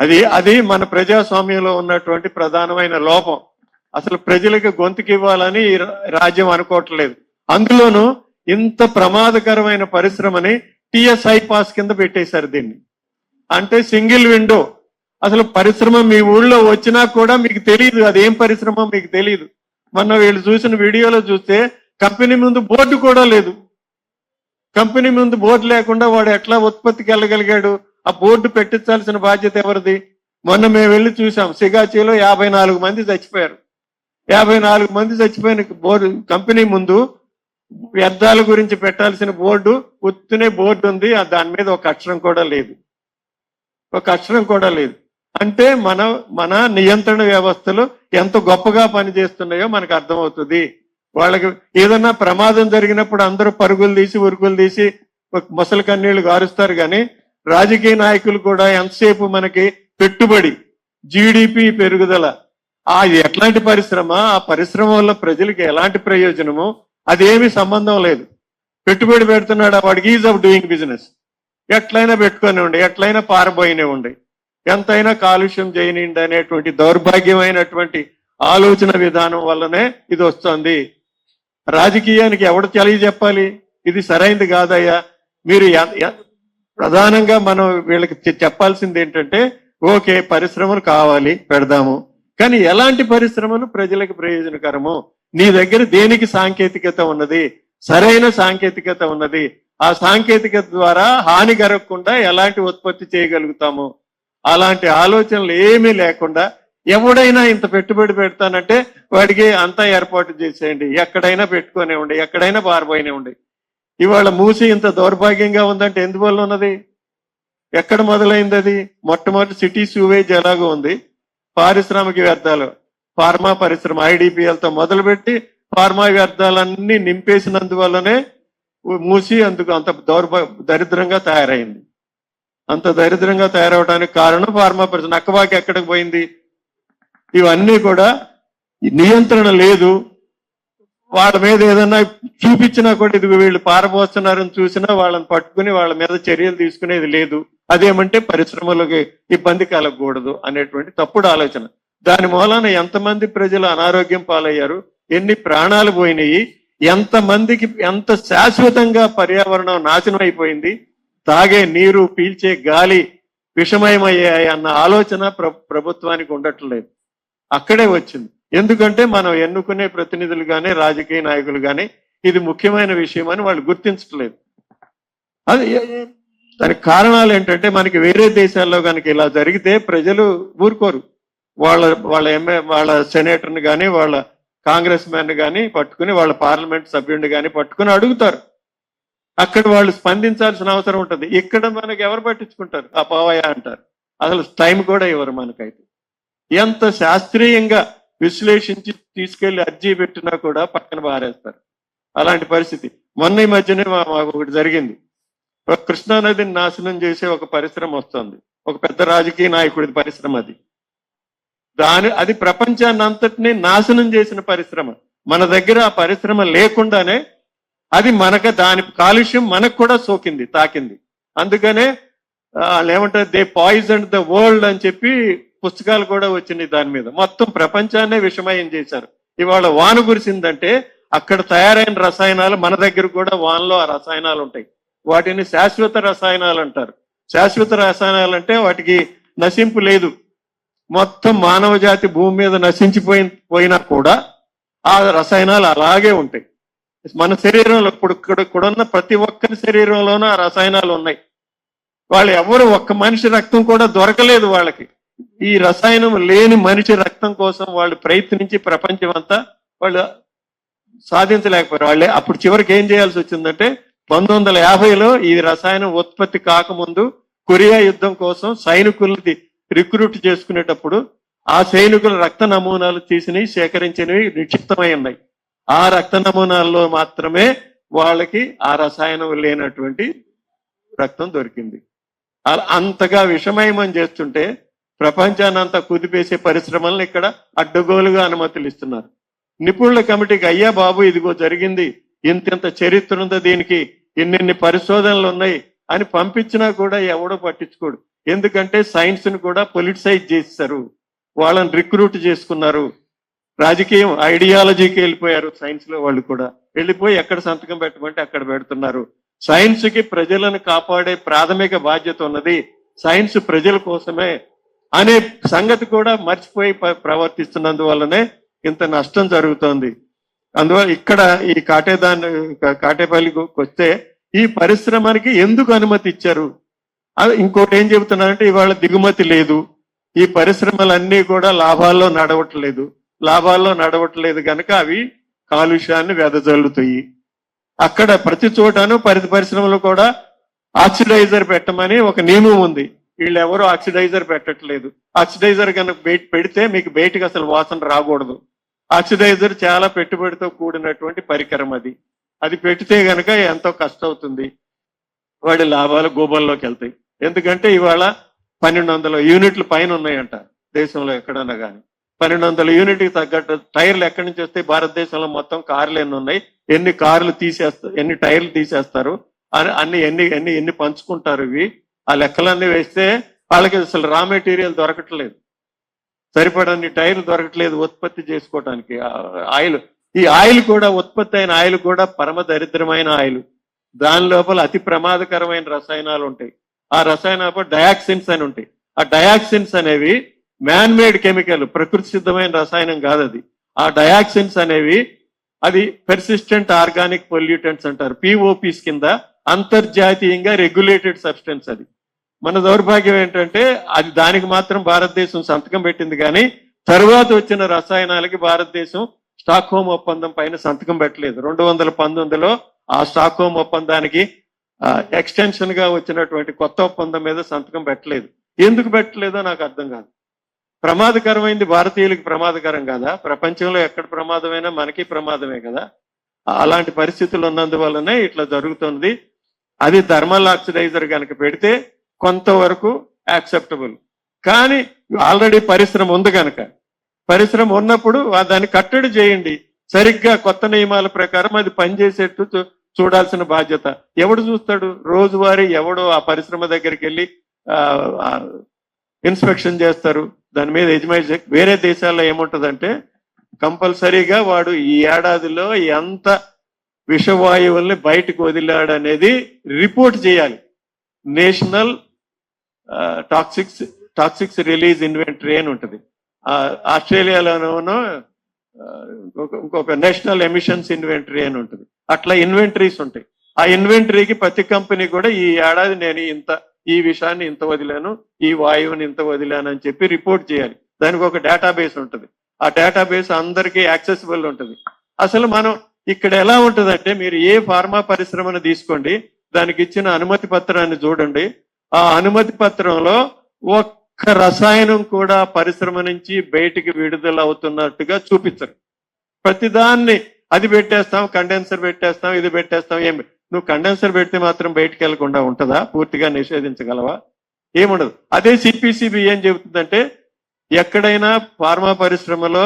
అది అది మన ప్రజాస్వామ్యంలో ఉన్నటువంటి ప్రధానమైన లోపం. అసలు ప్రజలకు గొంతుకి ఇవ్వాలని ఈ రా- రాజ్యం అనుకోవట్లేదు. అందులోనూ ఇంత ప్రమాదకరమైన పరిశ్రమని టిఎస్ఐ పాస్ కింద పెట్టేశారు దీన్ని. అంటే సింగిల్ విండో. అసలు పరిశ్రమ మీ ఊళ్ళో వచ్చినా కూడా మీకు తెలియదు అది ఏం పరిశ్రమ మీకు తెలియదు మొన్న వీళ్ళు చూసిన వీడియోలో చూస్తే కంపెనీ ముందు బోర్డు కూడా లేదు. కంపెనీ ముందు బోర్డు లేకుండా వాడు ఎట్లా ఉత్పత్తికి వెళ్ళగలిగాడు? ఆ బోర్డు పెట్టించాల్సిన బాధ్యత ఎవరిది? మొన్న మేము వెళ్ళి చూసాం సిగాచిలో యాభై నాలుగు మంది చచ్చిపోయారు. యాభై నాలుగు మంది చచ్చిపోయిన బోర్డు కంపెనీ ముందు వ్యర్థాల గురించి పెట్టాల్సిన బోర్డు ఉత్తునే బోర్డు ఉంది. ఆ దాని మీద ఒక అక్షరం కూడా లేదు. ఒక అక్షరం కూడా లేదు. అంటే మన మన నియంత్రణ వ్యవస్థలు ఎంత గొప్పగా పనిచేస్తున్నాయో మనకు అర్థమవుతుంది. వాళ్ళకి ఏదన్నా ప్రమాదం జరిగినప్పుడు అందరూ పరుగులు తీసి ఉరుకులు తీసి ముసలి కన్నీళ్ళు గారుస్తారు కానీ రాజకీయ నాయకులు కూడా ఎంతసేపు మనకి పెట్టుబడి జీడిపి పెరుగుదల ఆ ఎట్లాంటి పరిశ్రమ ఆ పరిశ్రమ వల్ల ప్రజలకు ఎలాంటి ప్రయోజనము అదేమి సంబంధం లేదు. పెట్టుబడి పెడుతున్నాడు వాడికి ఈజ్ ఆఫ్ డూయింగ్ బిజినెస్ ఎట్లయినా పెట్టుకొని ఉండి ఎట్లయినా పారబోయినే ఉండి ఎంతైనా కాలుష్యం చేయనిండి అనేటువంటి దౌర్భాగ్యమైనటువంటి ఆలోచన విధానం వల్లనే ఇది వస్తుంది. రాజకీయానికి ఎవడు తెలియజెప్పాలి? ఇది సరైంది కాదయ్యా. మీరు ప్రధానంగా మనం వీళ్ళకి చెప్పాల్సింది ఏంటంటే ఓకే పరిశ్రమలు కావాలి పెడదాము. కానీ ఎలాంటి పరిశ్రమలు ప్రజలకు ప్రయోజనకరము? నీ దగ్గర దేనికి సాంకేతికత ఉన్నది? సరైన సాంకేతికత ఉన్నది? ఆ సాంకేతికత ద్వారా హాని కలగకుండా ఎలాంటి ఉత్పత్తి చేయగలుగుతాము? అలాంటి ఆలోచనలు ఏమీ లేకుండా ఎవడైనా ఇంత పెట్టుబడి పెడతానంటే వాడికి అంతా ఏర్పాటు చేసేయండి. ఎక్కడైనా పెట్టుకునే ఉండి ఎక్కడైనా పారిపోయినే ఉండి ఇవాళ మూసి ఇంత దౌర్భాగ్యంగా ఉందంటే ఎందువల్ల ఉన్నది? ఎక్కడ మొదలైంది అది? మొట్టమొదటి సిటీ సూవేజ్ ఎలాగో ఉంది. పారిశ్రామిక వ్యర్థాలు ఫార్మా పరిశ్రమ ఐడిపిఎల్తో మొదలుపెట్టి ఫార్మా వ్యర్థాలన్నీ నింపేసినందువల్లనే మూసి అందుకు అంత దౌర్భ దరిద్రంగా తయారైంది. అంత దరిద్రంగా తయారవడానికి కారణం ఫార్మా పరిశ్రమ. అక్కవాకి ఎక్కడికి పోయింది? ఇవన్నీ కూడా నియంత్రణ లేదు. వాళ్ళ మీద ఏదన్నా చూపించినా కూడా ఇది వీళ్ళు పారబోస్తున్నారని చూసినా వాళ్ళని పట్టుకుని వాళ్ళ మీద చర్యలు తీసుకునేది లేదు. అదేమంటే పరిశ్రమలకి ఇబ్బంది కలగకూడదు అనేటువంటి తప్పుడు ఆలోచన. దాని మూలాన ఎంతమంది ప్రజలు అనారోగ్యం పాలయ్యారు? ఎన్ని ప్రాణాలు పోయినాయి? ఎంతమందికి ఎంత శాశ్వతంగా పర్యావరణం నాశనం అయిపోయింది? తాగే నీరు పీల్చే గాలి విషమయమయ్యాయి అన్న ఆలోచన ప్రభుత్వానికి ఉండట్లేదు. అక్కడే వచ్చింది. ఎందుకంటే మనం ఎన్నుకునే ప్రతినిధులు కానీ రాజకీయ నాయకులు కానీ ఇది ముఖ్యమైన విషయం అని వాళ్ళు గుర్తించట్లేదు. అది దానికి కారణాలు ఏంటంటే మనకి వేరే దేశాల్లో కనుక ఇలా జరిగితే ప్రజలు ఊరుకోరు. వాళ్ళ వాళ్ళ ఎంఏ వాళ్ళ సెనేటర్ని కానీ వాళ్ళ కాంగ్రెస్ మ్యాన్ కానీ పట్టుకుని వాళ్ళ పార్లమెంట్ సభ్యుడిని కానీ పట్టుకుని అడుగుతారు. అక్కడ వాళ్ళు స్పందించాల్సిన అవసరం ఉంటుంది. ఇక్కడ మనకి ఎవరు పట్టించుకుంటారు? ఆ అంటారు. అసలు టైం కూడా ఇవ్వరు మనకైతే. ఎంత శాస్త్రీయంగా విశ్లేషించి తీసుకెళ్ళి అర్జీ పెట్టినా కూడా పక్కన బారేస్తారు అలాంటి పరిస్థితి. మొన్న ఈ మధ్యనే మాకు ఒకటి జరిగింది. ఒక నాశనం చేసే ఒక పరిశ్రమ వస్తుంది. ఒక పెద్ద రాజకీయ నాయకుడి పరిశ్రమ అది. దాని అది ప్రపంచాన్ని అంతటినీ నాశనం చేసిన పరిశ్రమ. మన దగ్గర ఆ పరిశ్రమ లేకుండానే అది మనకు దాని కాలుష్యం మనకు కూడా సోకింది తాకింది. అందుకనే వాళ్ళు ఏమంటారు దే పాయిజన్ ద వరల్డ్ అని చెప్పి పుస్తకాలు కూడా వచ్చినాయి దాని మీద. మొత్తం ప్రపంచాన్నే విషమయం చేశారు. ఇవాళ వాన కురిసిందంటే అక్కడ తయారైన రసాయనాలు మన దగ్గర కూడా వానలో ఆ రసాయనాలు ఉంటాయి. వాటిని శాశ్వత రసాయనాలు అంటారు. శాశ్వత రసాయనాలు అంటే వాటికి నశింపు లేదు. మొత్తం మానవ జాతి భూమి మీద నశించిపోయి పోయినా కూడా ఆ రసాయనాలు అలాగే ఉంటాయి. మన శరీరంలో ఇప్పుడు ఇక్కడ ఇక్కడున్న ప్రతి ఒక్కరి శరీరంలోనూ ఆ రసాయనాలు ఉన్నాయి. వాళ్ళు ఎవరు ఒక్క మనిషి రక్తం కూడా దొరకలేదు వాళ్ళకి. ఈ రసాయనం లేని మనిషి రక్తం కోసం వాళ్ళు ప్రయత్నించి ప్రపంచం అంతా వాళ్ళు సాధించలేకపోయారు. వాళ్ళే అప్పుడు చివరికి ఏం చేయాల్సి వచ్చిందంటే పంతొమ్మిది వందల యాభైలో ఈ రసాయనం ఉత్పత్తి కాకముందు కొరియా యుద్ధం కోసం సైనికులది రిక్రూట్ చేసుకునేటప్పుడు ఆ సైనికుల రక్త నమూనాలు తీసినవి సేకరించినవి నిక్షిప్తమై ఉన్నాయి. ఆ రక్త నమూనాల్లో మాత్రమే వాళ్ళకి ఆ రసాయనం లేనటువంటి రక్తం దొరికింది. అలా అంతగా విషమయమని చేస్తుంటే ప్రపంచానంతా కుదిపేసే పరిశ్రమలను ఇక్కడ అడ్డగోలుగా అనుమతులు ఇస్తున్నారు నిపుణుల కమిటీకి అయ్యా బాబు ఇదిగో జరిగింది. ఇంతింత చరిత్ర ఉందో దీనికి? ఇన్నిన్ని పరిశోధనలు ఉన్నాయి? అని పంపించినా కూడా ఎవడో పట్టించుకోడు. ఎందుకంటే సైన్స్ను కూడా పొలిటిసైజ్ చేస్తారు వాళ్ళని రిక్రూట్ చేసుకున్నారు. రాజకీయం ఐడియాలజీకి వెళ్ళిపోయారు సైన్స్లో వాళ్ళు కూడా. వెళ్ళిపోయి ఎక్కడ సంతకం పెట్టమంటే అక్కడ పెడుతున్నారు. సైన్స్కి ప్రజలను కాపాడే ప్రాథమిక బాధ్యత ఉన్నది. సైన్స్ ప్రజల కోసమే అనే సంగతి కూడా మర్చిపోయి ప్రవర్తిస్తున్నందువల్లనే ఇంత నష్టం జరుగుతోంది. అందువల్ల ఇక్కడ ఈ కాటేదాన్ని కాటేపల్లికి వస్తే ఈ పరిశ్రమకి ఎందుకు అనుమతి ఇచ్చారు? అది ఇంకోటి ఏం చెబుతున్నారంటే ఇవాళ దిగుమతి లేదు. ఈ పరిశ్రమలన్నీ కూడా లాభాల్లో నడవట్లేదు. లాభాల్లో నడవట్లేదు కనుక అవి కాలుష్యాన్ని వెదజల్లుతాయి. అక్కడ ప్రతి చోటను పరిధి పరిశ్రమలు కూడా ఆక్సిడైజర్ పెట్టమని ఒక నియమం ఉంది. వీళ్ళు ఎవరు ఆక్సిడైజర్ పెట్టట్లేదు. ఆక్సిడైజర్ కనుక పెడితే మీకు బయటకు అసలు వాసన రాకూడదు. ఆక్సిడైజర్ చాలా పెట్టుబడితో కూడినటువంటి పరికరం అది. అది పెడితే కనుక ఎంతో కష్టం అవుతుంది వాడి లాభాలు గోబల్లోకి వెళ్తాయి. ఎందుకంటే ఇవాళ పన్నెండు వందల యూనిట్లు పైన ఉన్నాయంట దేశంలో ఎక్కడన్నా కానీ పన్నెండు వందల యూనిట్కి తగ్గట్టు టైర్లు ఎక్కడి నుంచి వస్తే భారతదేశంలో మొత్తం కార్లు ఎన్ని ఉన్నాయి? ఎన్ని కార్లు తీసేస్తారు ఎన్ని టైర్లు తీసేస్తారు? అని అన్ని ఎన్ని ఎన్ని ఎన్ని పంచుకుంటారు ఇవి? ఆ లెక్కలన్నీ వేస్తే వాళ్ళకి అసలు రా మెటీరియల్ దొరకట్లేదు. సరిపడని టైర్లు దొరకట్లేదు ఉత్పత్తి చేసుకోవటానికి. ఆయిల్ ఈ ఆయిల్ కూడా ఉత్పత్తి అయిన ఆయిల్ కూడా పరమ దరిద్రమైన ఆయిల్. దాని లోపల అతి ప్రమాదకరమైన రసాయనాలు ఉంటాయి. ఆ రసాయనాలపై డయాక్సిన్స్ అని ఉంటాయి. ఆ డయాక్సిన్స్ అనేవి మ్యాన్ మేడ్ కెమికల్ ప్రకృతి సిద్ధమైన రసాయనం కాదు అది. ఆ డయాక్సిన్స్ అనేవి అది పెర్సిస్టెంట్ ఆర్గానిక్ పొల్యూటెంట్స్ అంటారు. పిఓపిస్ కింద అంతర్జాతీయంగా రెగ్యులేటెడ్ సబ్స్టెన్స్ అది. మన దౌర్భాగ్యం ఏంటంటే అది దానికి మాత్రం భారతదేశం సంతకం పెట్టింది కానీ తరువాత వచ్చిన రసాయనాలకి భారతదేశం స్టాక్ హోమ్ ఒప్పందం పైన సంతకం పెట్టలేదు. రెండు వందల పంతొమ్మిదిలో ఆ స్టాక్ హోమ్ ఒప్పందానికి ఎక్స్టెన్షన్గా వచ్చినటువంటి కొత్త ఒప్పందం మీద సంతకం పెట్టలేదు. ఎందుకు పెట్టలేదో నాకు అర్థం కాదు. ప్రమాదకరమైంది భారతీయులకి ప్రమాదకరం కదా? ప్రపంచంలో ఎక్కడ ప్రమాదమైనా మనకి ప్రమాదమే కదా. అలాంటి పరిస్థితులు ఉన్నందువల్లనే ఇట్లా జరుగుతుంది అది థర్మల్ ఆక్సిడైజర్ కనుక పెడితే కొంతవరకు యాక్సెప్టబుల్ కానీ ఆల్రెడీ పరిశ్రమ ఉంది కనుక పరిశ్రమ ఉన్నప్పుడు దాన్ని కట్టడి చేయండి. సరిగ్గా కొత్త నియమాల ప్రకారం అది పనిచేసేట్టు చూ- చూడాల్సిన బాధ్యత. ఎవడు చూస్తాడు? రోజువారీ ఎవడో ఆ పరిశ్రమ దగ్గరికి వెళ్ళి ఇన్స్పెక్షన్ చేస్తారు. దాని మీద యజమాని వేరే దేశాల్లో ఏముంటుందంటే కంపల్సరీగా వాడు ఈ ఏడాదిలో ఎంత విషవాయువుల్ని బయటకు వదిలాడు అనేది రిపోర్ట్ చేయాలి. National toxics toxics release inventory అని ఉంటుంది. ఆస్ట్రేలియాలోనూ ఇంకొక- ఇంకొక నేషనల్ ఎమిషన్స్ ఇన్వెంటరీ అని ఉంటుంది. అట్లా ఇన్వెంటరీస్ ఉంటాయి. ఆ ఇన్వెంటరీకి ప్రతి కంపెనీ కూడా ఈ ఏడాది నేను ఇంత ఈ విషయాన్ని ఇంత వదిలాను ఈ వాయువుని ఇంత వదిలాను అని చెప్పి రిపోర్ట్ చేయాలి. దానికి ఒక డేటాబేస్ ఉంటుంది. ఆ డేటాబేస్ అందరికీ యాక్సెసిబుల్ ఉంటుంది. అసలు మనం ఇక్కడ ఎలా ఉంటుందంటే మీరు ఏ ఫార్మా పరిశ్రమను తీసుకోండి దానికి ఇచ్చిన అనుమతి పత్రాన్ని చూడండి ఆ అనుమతి పత్రంలో ఒక్క రసాయనం కూడా పరిశ్రమ నుంచి బయటికి విడుదల అవుతున్నట్టుగా చూపించరు. ప్రతిదాన్ని అది పెట్టేస్తాం కండెన్సర్ పెట్టేస్తాం ఇది పెట్టేస్తాం ఏమి. నువ్వు కండెన్సర్ పెడితే మాత్రం బయటికి వెళ్ళకుండా ఉంటుందా? పూర్తిగా నిషేధించగలవా? ఏముండదు. అదే సిపిసిబి ఏం చెబుతుందంటే ఎక్కడైనా ఫార్మా పరిశ్రమలో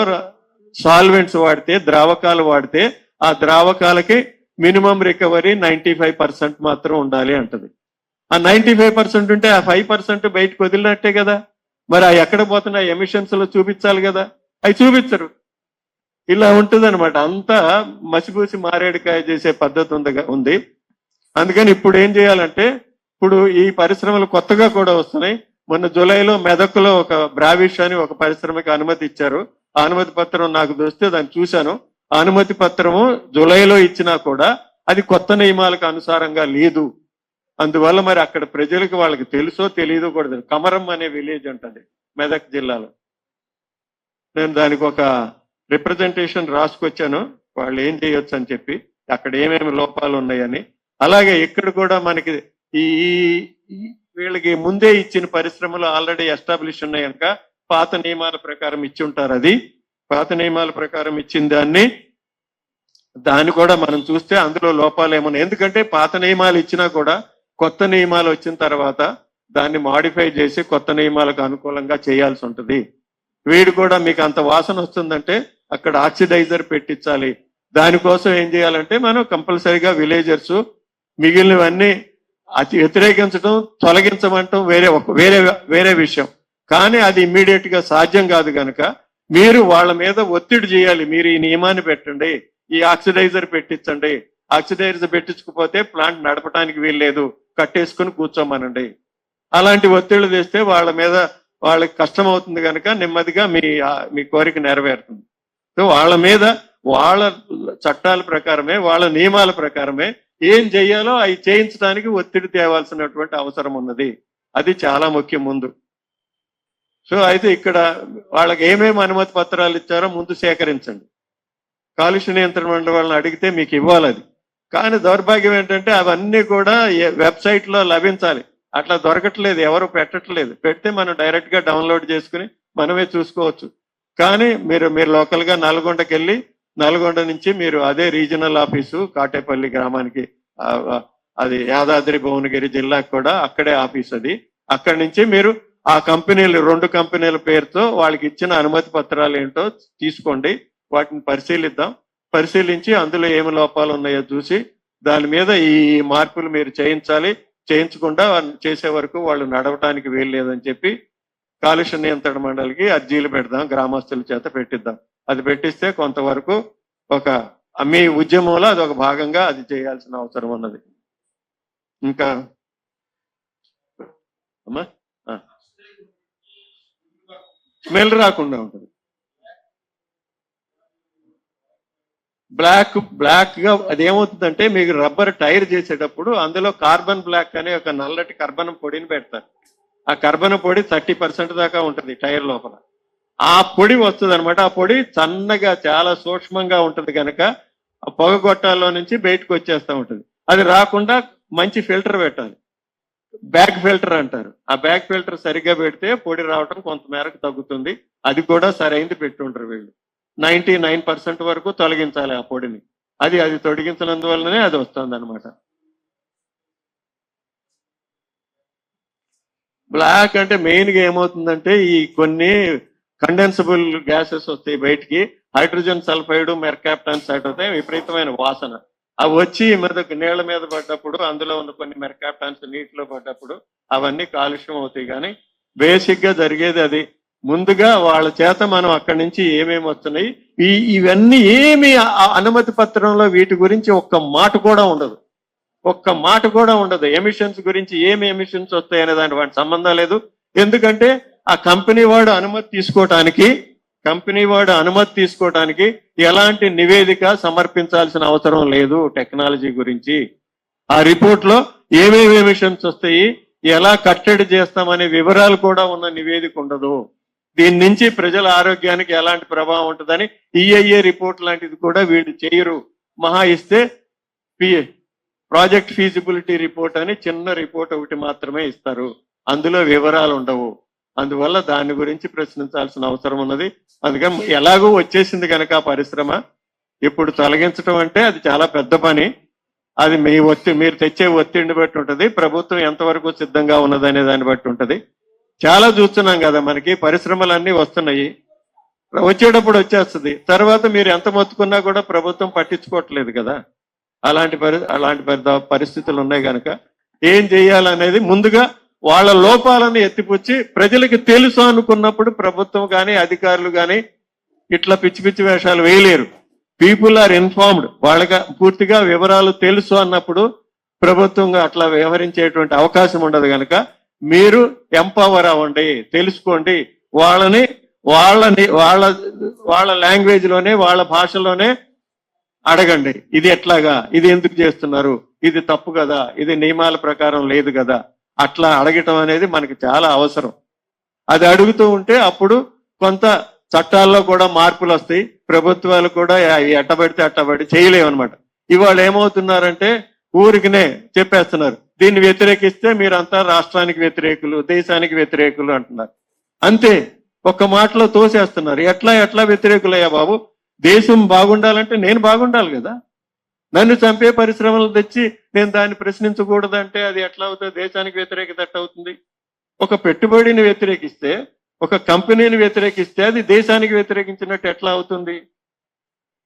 సాల్వెంట్స్ వాడితే ద్రావకాలు వాడితే ఆ ద్రావకాలకి minimum recovery ninety five percent మాత్రం ఉండాలి అంటది. ఆ నైన్టీ ఫైవ్ పర్సెంట్ ఉంటే ఆ ఫైవ్ పర్సెంట్ బయటకు వదిలినట్టే కదా. మరి ఆ ఎక్కడ పోతున్న ఎమిషన్స్లో చూపించాలి కదా. అవి చూపించరు. ఇలా ఉంటుంది అనమాట అంతా మసిపూసి మారేడుకాయ చేసే పద్ధతి ఉంది ఉంది. అందుకని ఇప్పుడు ఏం చేయాలంటే ఇప్పుడు ఈ పరిశ్రమలు కొత్తగా కూడా వస్తున్నాయి. మొన్న జూలైలో మెదక్లో ఒక బ్రావిష్ అని ఒక పరిశ్రమకి అనుమతి ఇచ్చారు. ఆ అనుమతి పత్రం నాకు దొరికితే దాన్ని చూశాను. ఆ అనుమతి పత్రము జూలైలో ఇచ్చినా కూడా అది కొత్త నియమాలకు అనుసారంగా లేదు. అందువల్ల మరి అక్కడ ప్రజలకు వాళ్ళకి తెలుసో తెలియదో కూడా కమరం అనే విలేజ్ ఉంటుంది మెదక్ జిల్లాలో. నేను దానికి ఒక రిప్రజెంటేషన్ రాసుకొచ్చాను. వాళ్ళు ఏం చేయొచ్చు అని చెప్పి అక్కడ ఏమేమి లోపాలు ఉన్నాయని. అలాగే ఇక్కడ కూడా మనకి ఈ వీళ్ళకి ముందే ఇచ్చిన పరిశ్రమలు ఆల్రెడీ ఎస్టాబ్లిష్ ఉన్నాయి కనుక పాత నియమాల ప్రకారం ఇచ్చి ఉంటారు అది. పాత నియమాల ప్రకారం ఇచ్చిన దాన్ని దాన్ని కూడా మనం చూస్తే అందులో లోపాలు ఏమన్నా ఎందుకంటే పాత నియమాలు ఇచ్చినా కూడా కొత్త నియమాలు వచ్చిన తర్వాత దాన్ని మాడిఫై చేసి కొత్త నియమాలకు అనుకూలంగా చేయాల్సి ఉంటుంది. వీడు కూడా మీకు అంత వాసన వస్తుందంటే అక్కడ ఆక్సిడైజర్ పెట్టించాలి. దానికోసం ఏం చేయాలంటే మనం కంపల్సరీగా విలేజర్స్ మిగిలినవన్నీ అది వ్యతిరేకించడం తొలగించమంటం వేరే ఒక వేరే వేరే విషయం. కానీ అది ఇమ్మీడియట్గా సాధ్యం కాదు కనుక మీరు వాళ్ళ మీద ఒత్తిడి చేయాలి. మీరు ఈ నియమాన్ని పెట్టండి ఈ ఆక్సిడైజర్ పెట్టించండి ఆక్సిడైజర్ పెట్టించుకుపోతే ప్లాంట్ నడపడానికి వీల్లేదు కట్టేసుకుని కూర్చోమనండి. అలాంటి ఒత్తిళ్ళు తెస్తే వాళ్ళ మీద వాళ్ళకి కష్టం అవుతుంది కనుక నెమ్మదిగా మీ మీ కోరిక నెరవేరుతుంది. సో వాళ్ళ మీద వాళ్ళ చట్టాల ప్రకారమే వాళ్ళ నియమాల ప్రకారమే ఏం చెయ్యాలో అవి చేయించడానికి ఒత్తిడి తేవాల్సినటువంటి అవసరం ఉన్నది. అది చాలా ముఖ్యం ముందు. సో అయితే ఇక్కడ వాళ్ళకి ఏమేమి అనుమతి పత్రాలు ఇచ్చారో ముందు సేకరించండి. కాలుష్య నియంత్రణ మండలి వాళ్ళని అడిగితే మీకు ఇవ్వాలి అది. కానీ దౌర్భాగ్యం ఏంటంటే అవన్నీ కూడా వెబ్సైట్లో లభించాలి. అట్లా దొరకట్లేదు ఎవరు పెట్టట్లేదు. పెడితే మనం డైరెక్ట్గా డౌన్లోడ్ చేసుకుని మనమే చూసుకోవచ్చు. కానీ మీరు మీరు లోకల్గా నల్గొండకి వెళ్ళి నల్గొండ నుంచి మీరు అదే రీజనల్ ఆఫీసు కాటేపల్లి గ్రామానికి అది యాదాద్రి భువనగిరి జిల్లాకు కూడా అక్కడే ఆఫీస్ అది. అక్కడి నుంచి మీరు ఆ కంపెనీలు రెండు కంపెనీల పేరుతో వాళ్ళకి ఇచ్చిన అనుమతి పత్రాలు ఏంటో తీసుకోండి. వాటిని పరిశీలిద్దాం. పరిశీలించి అందులో ఏమి లోపాలు ఉన్నాయో చూసి దాని మీద ఈ మార్పులు మీరు చేయించాలి చేయించకుండా చేసే వరకు వాళ్ళు నడవటానికి వీల్లేదని చెప్పి కాలుష్య నియంత్రణ మండలికి అర్జీలు పెడదాం గ్రామస్తుల చేత పెట్టిద్దాం. అది పెట్టిస్తే కొంతవరకు ఒక మీ ఉద్యమంలో అది ఒక భాగంగా అది చేయాల్సిన అవసరం ఉన్నది. ఇంకా? అమ్మా? స్మెల్ రాకుండా ఉంటుంది. బ్లాక్ బ్లాక్గా అదేమవుతుందంటే మీకు రబ్బర్ టైర్ చేసేటప్పుడు అందులో కార్బన్ బ్లాక్ అనే ఒక నల్లటి కర్బన పొడిని పెడతారు. ఆ కర్బన పొడి థర్టీ పర్సెంట్ దాకా ఉంటుంది టైర్ లోపల. ఆ పొడి వస్తుంది అనమాట ఆ పొడి సన్నగా చాలా సూక్ష్మంగా ఉంటుంది కనుక పొగ గొట్టాల్లో నుంచి బయటకు వచ్చేస్తూ ఉంటుంది. అది రాకుండా మంచి ఫిల్టర్ పెట్టాలి. బ్యాక్ ఫిల్టర్ అంటారు. ఆ బ్యాక్ ఫిల్టర్ సరిగ్గా పెడితే పొడి రావటం కొంత మేరకు తగ్గుతుంది. అది కూడా సరైంది పెట్టుంటారు వీళ్ళు. నైన్టీ నైన్ పర్సెంట్ వరకు తొలగించాలి ఆ పొడిని. అది అది తొడిగించినందువల్లనే అది వస్తుంది అనమాట బ్లాక్ అంటే మెయిన్గా ఏమవుతుందంటే ఈ కొన్ని కండెన్సబుల్ గ్యాసెస్ వస్తాయి బయటికి. హైడ్రోజన్ సల్ఫైడ్ మెర్కాప్టాన్ సైడ్ అవుతాయి విపరీతమైన వాసన. అవి వచ్చి మీద నీళ్ళ మీద పడ్డప్పుడు అందులో ఉన్న కొన్ని మెర్కాప్టాన్స్ నీటిలో పడ్డప్పుడు అవన్నీ కాలుష్యం అవుతాయి కానీ బేసిక్గా జరిగేది అది. ముందుగా వాళ్ళ చేత మనం అక్కడి నుంచి ఏమేమి వస్తున్నాయి? ఈ ఇవన్నీ ఏమి అనుమతి పత్రంలో వీటి గురించి ఒక్క మాట కూడా ఉండదు. ఒక్క మాట కూడా ఉండదు. ఎమిషన్స్ గురించి ఏమి ఎమిషన్స్ వస్తాయనే దాని వాటి సంబంధం లేదు. ఎందుకంటే ఆ కంపెనీ వాడు అనుమతి తీసుకోవటానికి కంపెనీ వాడు అనుమతి తీసుకోవటానికి ఎలాంటి నివేదిక సమర్పించాల్సిన అవసరం లేదు టెక్నాలజీ గురించి. ఆ రిపోర్ట్లో ఏమేమి ఎమిషన్స్ వస్తాయి ఎలా కట్టడి చేస్తామనే వివరాలు కూడా ఉన్న నివేదిక ఉండదు. దీని నుంచి ప్రజల ఆరోగ్యానికి ఎలాంటి ప్రభావం ఉంటుందని ఈఐఏ రిపోర్ట్ లాంటిది కూడా వీళ్ళు చేయరు. మహా ఇస్తే పిఏ ప్రాజెక్ట్ ఫీజిబిలిటీ రిపోర్ట్ అని చిన్న రిపోర్ట్ ఒకటి మాత్రమే ఇస్తారు. అందులో వివరాలు ఉండవు. అందువల్ల దాని గురించి ప్రశ్నించాల్సిన అవసరం ఉన్నది. అందుకని ఎలాగో వచ్చేసింది కనుక ఆ పరిశ్రమ. ఇప్పుడు తొలగించడం అంటే అది చాలా పెద్ద పని. అది మీ ఒత్తి మీరు తెచ్చే ఒత్తిడిని బట్టి ఉంటుంది. ప్రభుత్వం ఎంతవరకు సిద్ధంగా ఉన్నదనే దాన్ని బట్టి ఉంటుంది. చాలా చూస్తున్నాం కదా మనకి పరిశ్రమలన్నీ వస్తున్నాయి. వచ్చేటప్పుడు వచ్చేస్తుంది. తర్వాత మీరు ఎంత మొత్తుకున్నా కూడా ప్రభుత్వం పట్టించుకోవట్లేదు కదా. అలాంటి పరి అలాంటి పెద్ద పరిస్థితులు ఉన్నాయి కనుక ఏం చేయాలనేది ముందుగా వాళ్ళ లోపాలను ఎత్తిపుచ్చి ప్రజలకు తెలుసు అనుకున్నప్పుడు ప్రభుత్వం కానీ అధికారులు కానీ ఇట్లా పిచ్చి పిచ్చి వేషాలు వేయలేరు. పీపుల్ ఆర్ ఇన్ఫార్మ్డ్ వాళ్ళకి పూర్తిగా వివరాలు తెలుసు అన్నప్పుడు ప్రభుత్వంగా అట్లా వ్యవహరించేటువంటి అవకాశం ఉండదు కనుక మీరు ఎంపవర్ అవ్వండి తెలుసుకోండి. వాళ్ళని వాళ్ళని వాళ్ళ వాళ్ళ లాంగ్వేజ్లోనే వాళ్ళ భాషలోనే అడగండి. ఇది ఎట్లాగా? ఇది ఎందుకు చేస్తున్నారు? ఇది తప్పు కదా? ఇది నియమాల ప్రకారం లేదు కదా? అట్లా అడగటం అనేది మనకి చాలా అవసరం. అది అడుగుతూ ఉంటే అప్పుడు కొంత చట్టాల్లో కూడా మార్పులు వస్తాయి. ప్రభుత్వాలు కూడా ఎట్టబడితే అట్టబడి చేయలేవు అనమాట ఇవాళ ఏమవుతున్నారంటే ఊరికినే చెప్పేస్తున్నారు. దీన్ని వ్యతిరేకిస్తే మీరంతా రాష్ట్రానికి వ్యతిరేకులు దేశానికి వ్యతిరేకులు అంటున్నారు. అంతే ఒక్క మాటలో తోసేస్తున్నారు. ఎట్లా ఎట్లా వ్యతిరేకులయ్యా బాబు? దేశం బాగుండాలంటే నేను బాగుండాలి కదా? నన్ను చంపే పరిశ్రమలు తెచ్చి నేను దాన్ని ప్రశ్నించకూడదంటే అది ఎట్లా అవుతుంది? దేశానికి వ్యతిరేకత ఎట్లా అవుతుంది? ఒక పెట్టుబడిని వ్యతిరేకిస్తే ఒక కంపెనీని వ్యతిరేకిస్తే అది దేశానికి వ్యతిరేకించినట్టు ఎట్లా అవుతుంది?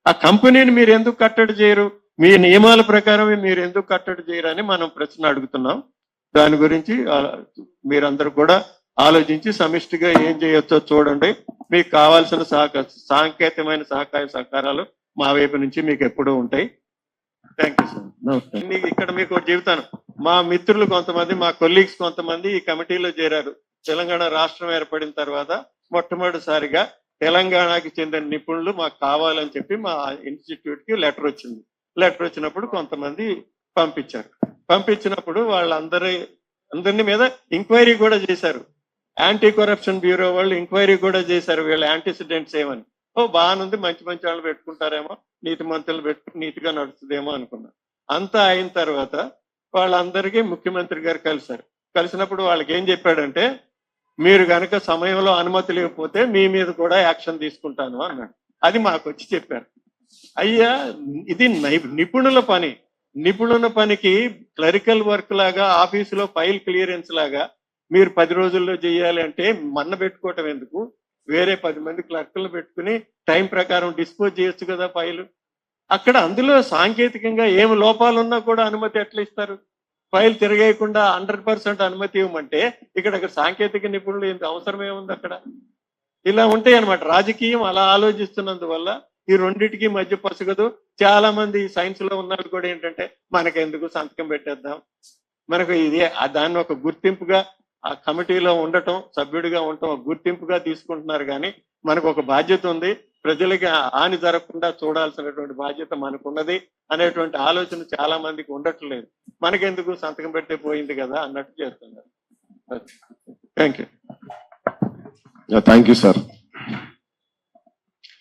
ఆ కంపెనీని మీరు ఎందుకు కట్టడి చేయరు? మీ నియమాల ప్రకారమే మీరు ఎందుకు కట్టడి చేయరు అని మనం ప్రశ్న అడుగుతున్నాం. దాని గురించి మీరందరూ కూడా ఆలోచించి సమిష్టిగా ఏం చేయొచ్చో చూడండి. మీకు కావాల్సిన సహక సాంకేతికమైన సహకార సహకారాలు మా వైపు నుంచి మీకు ఎప్పుడూ ఉంటాయి. థ్యాంక్ యూ సార్ నమస్తే ఇక్కడ మీకు చెబుతాను. మా మిత్రులు కొంతమంది మా కొలీగ్స్ కొంతమంది ఈ కమిటీలో చేరారు. తెలంగాణ రాష్ట్రం ఏర్పడిన తర్వాత మొట్టమొదటిసారిగా తెలంగాణకి చెందిన నిపుణులు మాకు కావాలని చెప్పి మా ఇన్స్టిట్యూట్కి లెటర్ వచ్చింది. లెటర్ వచ్చినప్పుడు కొంతమంది పంపించారు. పంపించినప్పుడు వాళ్ళందరి అందరిని మీద ఎంక్వైరీ కూడా చేశారు. యాంటీ కరప్షన్ బ్యూరో వాళ్ళు ఎంక్వైరీ కూడా చేశారు. వీళ్ళ యాంటీసిడెంట్స్ ఏమని. ఓ బాగానుంది మంచి మంచి వాళ్ళు పెట్టుకుంటారేమో నీతి మంత్రులు పెట్టు నీతిగా నడుస్తుందేమో అనుకున్నా అంతా అయిన తర్వాత వాళ్ళందరికీ ముఖ్యమంత్రి గారు కలిశారు. కలిసినప్పుడు వాళ్ళకి ఏం చెప్పాడంటే మీరు గనక సమయంలో అనుమతి లేకపోతే మీ మీద కూడా యాక్షన్ తీసుకుంటాను అన్నాడు. అది మాకు వచ్చి చెప్పారు. అయ్యా ఇది నిపుణుల పని. నిపుణుల పనికి క్లరికల్ వర్క్ లాగా ఆఫీసులో ఫైల్ క్లియరెన్స్ లాగా మీరు పది రోజుల్లో చేయాలి అంటే మన్న పెట్టుకోవటం ఎందుకు? వేరే పది మంది క్లర్కులు పెట్టుకుని టైం ప్రకారం డిస్పోజ్ చేయొచ్చు కదా ఫైల్. అక్కడ అందులో సాంకేతికంగా ఏమి లోపాలు ఉన్నా కూడా అనుమతి ఎట్లా ఇస్తారు? ఫైల్ తిరగేయకుండా హండ్రెడ్ పర్సెంట్ అనుమతి ఇవ్వమంటే ఇక్కడ అక్కడ సాంకేతిక నిపుణులు ఎంత అవసరమే ఉంది అక్కడ? ఇలా ఉంటాయి అనమాట రాజకీయం అలా ఆలోచిస్తున్నందువల్ల ఈ రెండింటికి మధ్య పసగదు చాలా మంది సైన్స్లో ఉన్న కూడా ఏంటంటే మనకెందుకు సంతకం పెట్టేద్దాం? మనకు ఇది దాన్ని ఒక గుర్తింపుగా ఆ కమిటీలో ఉండటం సభ్యుడిగా ఉండటం గుర్తింపుగా తీసుకుంటున్నారు కానీ మనకు ఒక బాధ్యత ఉంది. ప్రజలకి హాని జరగకుండా చూడాల్సినటువంటి బాధ్యత మనకున్నది అనేటువంటి ఆలోచన చాలా మందికి ఉండట్లేదు. మనకెందుకు సంతకం పెడితే పోయింది కదా అన్నట్టు చేస్తున్నారు. Thank you thank you sir